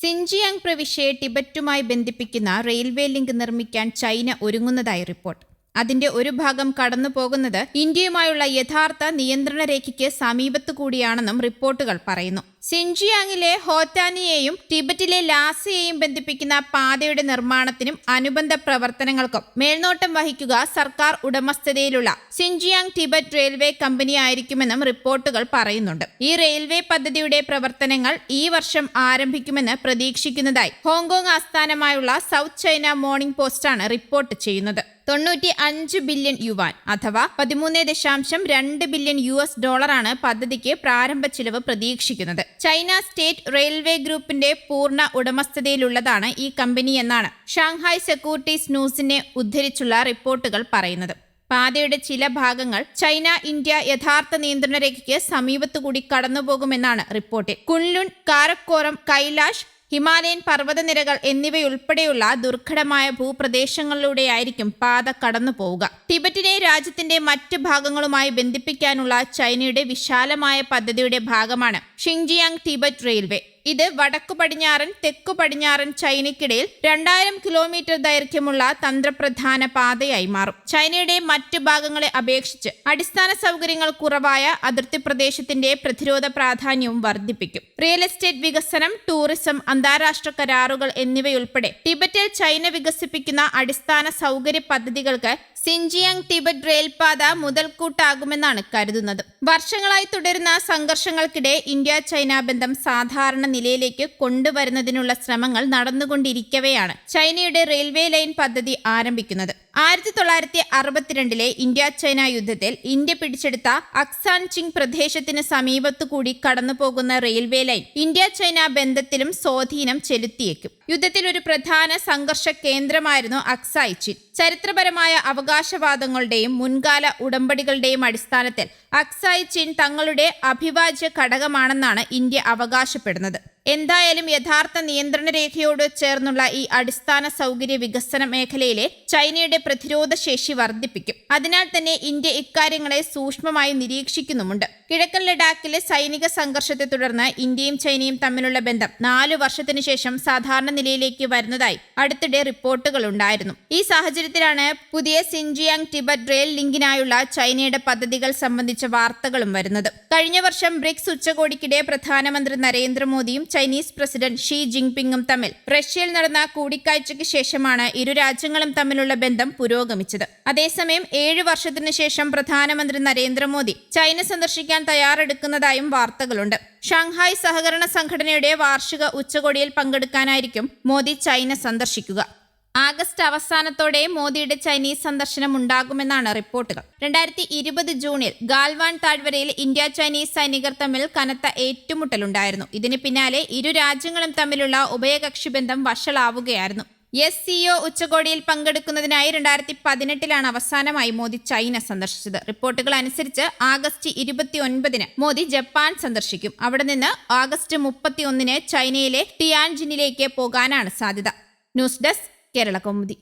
Xinjiang പ്രവിശ്യയെ ടിബറ്റുമായി ബന്ധിപ്പിക്കുന്ന റെയിൽവേ ലിങ്ക് നിർമ്മിക്കാൻ ചൈന ഒരുങ്ങുന്നതായി റിപ്പോർട്ട്. അതിന്റെ ഒരു ഭാഗം കടന്നു പോകുന്നത് ഇന്ത്യയുമായുള്ള യഥാർത്ഥ നിയന്ത്രണ രേഖയ്ക്ക് സമീപത്തു കൂടിയാണെന്നും റിപ്പോർട്ടുകൾ പറയുന്നു. സിൻജിയാങ്ങിലെ ഹോറ്റാനിയെയും ടിബറ്റിലെ ലാസയെയും ബന്ധിപ്പിക്കുന്ന പാതയുടെ നിർമ്മാണത്തിനും അനുബന്ധ പ്രവർത്തനങ്ങൾക്കും മേൽനോട്ടം വഹിക്കുക സർക്കാർ ഉടമസ്ഥതയിലുള്ള സിൻജിയാങ് ടിബറ്റ് റെയിൽവേ കമ്പനി ആയിരിക്കുമെന്നും റിപ്പോർട്ടുകൾ പറയുന്നുണ്ട്. ഈ റെയിൽവേ പദ്ധതിയുടെ പ്രവർത്തനങ്ങൾ ഈ വർഷം ആരംഭിക്കുമെന്ന് പ്രതീക്ഷിക്കുന്നതായി ഹോങ്കോങ് ആസ്ഥാനമായുള്ള സൗത്ത് ചൈന മോർണിംഗ് പോസ്റ്റാണ് റിപ്പോർട്ട് ചെയ്യുന്നത്. തൊണ്ണൂറ്റി അഞ്ച് ബില്യൺ യുവാൻ അഥവാ പതിമൂന്ന് ദശാംശം രണ്ട് ബില്യൺ യു എസ് ഡോളറാണ് പദ്ധതിക്ക് പ്രാരംഭ ചിലവ് പ്രതീക്ഷിക്കുന്നത്. ചൈന സ്റ്റേറ്റ് റെയിൽവേ ഗ്രൂപ്പിന്റെ പൂർണ ഉടമസ്ഥതയിലുള്ളതാണ് ഈ കമ്പനി എന്നാണ് ഷാങ്ഹായ് സെക്യൂരിറ്റീസ് ന്യൂസിനെ ഉദ്ധരിച്ചുള്ള റിപ്പോർട്ടുകൾ പറയുന്നത്. പാതയുടെ ചില ഭാഗങ്ങൾ ചൈന ഇന്ത്യ യഥാർത്ഥ നിയന്ത്രണ രേഖയ്ക്ക് സമീപത്തുകൂടി കടന്നുപോകുമെന്നാണ് റിപ്പോർട്ടിൽ. കുൻലുൻ കാരക്കോറം കൈലാഷ് ഹിമാലയൻ പർവതനിരകൾ എന്നിവയുൾപ്പെടെയുള്ള ദുർഘടമായ ഭൂപ്രദേശങ്ങളിലൂടെയായിരിക്കും പാത കടന്നു പോവുക. ടിബറ്റിനെ രാജ്യത്തിന്റെ മറ്റ് ഭാഗങ്ങളുമായി ബന്ധിപ്പിക്കാനുള്ള ചൈനയുടെ വിശാലമായ പദ്ധതിയുടെ ഭാഗമാണ് ഷിങ്ജിയാങ് ടിബറ്റ് റെയിൽവേ. ഇത് വടക്കു പടിഞ്ഞാറൻ തെക്കു പടിഞ്ഞാറൻ ചൈനയ്ക്കിടയിൽ രണ്ടായിരം കിലോമീറ്റർ ദൈർഘ്യമുള്ള തന്ത്രപ്രധാന പാതയായി മാറും. ചൈനയുടെ മറ്റ് ഭാഗങ്ങളെ അപേക്ഷിച്ച് അടിസ്ഥാന സൗകര്യങ്ങൾ കുറവായ അതിർത്തി പ്രദേശത്തിന്റെ പ്രതിരോധ പ്രാധാന്യവും വർദ്ധിപ്പിക്കും. റിയൽ എസ്റ്റേറ്റ് വികസനം ടൂറിസം അന്താരാഷ്ട്ര കരാറുകൾ എന്നിവയുൾപ്പെടെ ടിബറ്റിൽ ചൈന വികസിപ്പിക്കുന്ന അടിസ്ഥാന സൗകര്യ പദ്ധതികൾക്ക് സിൻജിയാങ് ടിബറ്റ് റെയിൽപാത മുതൽക്കൂട്ടാകുമെന്നാണ് കരുതുന്നത്. വർഷങ്ങളായി തുടരുന്ന സംഘർഷങ്ങൾക്കിടെ ഇന്ത്യ ചൈന ബന്ധം സാധാരണ നിലയിലേക്ക് കൊണ്ടുവരുന്നതിനുള്ള ശ്രമങ്ങൾ നടന്നുകൊണ്ടിരിക്കവെയാണ് ചൈനയുടെ റെയിൽവേ ലൈൻ പദ്ധതി ആരംഭിക്കുന്നത്. ആയിരത്തി തൊള്ളായിരത്തി അറുപത്തിരണ്ടിലെ ഇന്ത്യ ചൈന യുദ്ധത്തിൽ ഇന്ത്യ പിടിച്ചെടുത്ത അക്സാൻ ചിങ് പ്രദേശത്തിന് സമീപത്തു കൂടി കടന്നുപോകുന്ന റെയിൽവേ ലൈൻ ഇന്ത്യ ചൈന ബന്ധത്തിലും സ്വാധീനം ചെലുത്തിയേക്കും. യുദ്ധത്തിൽ ഒരു പ്രധാന സംഘർഷ കേന്ദ്രമായിരുന്നു അക്സായ് ചിൻ. ചരിത്രപരമായ അവകാശവാദങ്ങളുടെയും മുൻകാല ഉടമ്പടികളുടെയും അടിസ്ഥാനത്തിൽ അക്സായ് ചിൻ തങ്ങളുടെ അഭിവാജ്യ ഘടകമാണെന്നാണ് ഇന്ത്യ അവകാശപ്പെടുന്നത്. എന്തായാലും യഥാർത്ഥ നിയന്ത്രണ രേഖയോട് ചേർന്നുള്ള ഈ അടിസ്ഥാന സൗകര്യ വികസന മേഖലയിലെ ചൈനയുടെ പ്രതിരോധ ശേഷി വർദ്ധിപ്പിക്കും. അതിനാൽ തന്നെ ഇന്ത്യ ഇക്കാര്യങ്ങളെ സൂക്ഷ്മമായി നിരീക്ഷിക്കുന്നുമുണ്ട്. കിഴക്കൻ ലഡാക്കിലെ സൈനിക സംഘർഷത്തെ തുടർന്ന് ഇന്ത്യയും ചൈനയും തമ്മിലുള്ള ബന്ധം നാലു വർഷത്തിനു ശേഷം സാധാരണ നിലയിലേക്ക് വരുന്നതായി അടുത്തിടെ റിപ്പോർട്ടുകൾ ഉണ്ടായിരുന്നു. ഈ സാഹചര്യത്തിലാണ് പുതിയ സിൻജിയാങ് ടിബറ്റ് റെയിൽ ലിങ്കിനായുള്ള ചൈനയുടെ പദ്ധതികൾ സംബന്ധിച്ച വാർത്തകളും വരുന്നത്. കഴിഞ്ഞ വർഷം ബ്രിക്സ് ഉച്ചകോടിക്കിടെ പ്രധാനമന്ത്രി നരേന്ദ്രമോദിയും ചൈനീസ് പ്രസിഡന്റ് ഷീ ജിൻപിങ്ങും തമ്മിൽ റഷ്യയിൽ നടന്ന കൂടിക്കാഴ്ചയ്ക്ക് ശേഷമാണ് ഇരു രാജ്യങ്ങളും തമ്മിലുള്ള ബന്ധം പുരോഗമിച്ചത്. അതേസമയം ഏഴ് വർഷത്തിനു ശേഷം പ്രധാനമന്ത്രി നരേന്ദ്രമോദി ചൈന സന്ദർശിക്കാൻ തയ്യാറെടുക്കുന്നതായും വാർത്തകളുണ്ട്. ഷാങ്ഹായ് സഹകരണ സംഘടനയുടെ വാർഷിക ഉച്ചകോടിയിൽ പങ്കെടുക്കാനായിരിക്കും മോദി ചൈന സന്ദർശിക്കുക. ആഗസ്റ്റ് അവസാനത്തോടെ മോദിയുടെ ചൈനീസ് സന്ദർശനം ഉണ്ടാകുമെന്നാണ് റിപ്പോർട്ടുകൾ. രണ്ടായിരത്തി ഇരുപത് ജൂണിൽ ഗാൽവാൻ താഴ്വരയിൽ ഇന്ത്യ ചൈനീസ് സൈനികർ തമ്മിൽ കനത്ത ഏറ്റുമുട്ടലുണ്ടായിരുന്നു. ഇതിന് പിന്നാലെ ഇരു രാജ്യങ്ങളും തമ്മിലുള്ള ഉഭയകക്ഷി ബന്ധം വഷളാവുകയായിരുന്നു. എസ് സിഒ ഉച്ചകോടിയിൽ പങ്കെടുക്കുന്നതിനായി രണ്ടായിരത്തി പതിനെട്ടിലാണ് അവസാനമായി മോദി ചൈന സന്ദർശിച്ചത്. റിപ്പോർട്ടുകൾ അനുസരിച്ച് ആഗസ്റ്റ് ഇരുപത്തി ഒൻപതിന് മോദി ജപ്പാൻ സന്ദർശിക്കും. അവിടെ നിന്ന് ആഗസ്റ്റ് മുപ്പത്തി ഒന്നിന് ചൈനയിലെ ടിയാൻജിനിലേക്ക് പോകാനാണ് സാധ്യത. News desk Kerala Kaumudi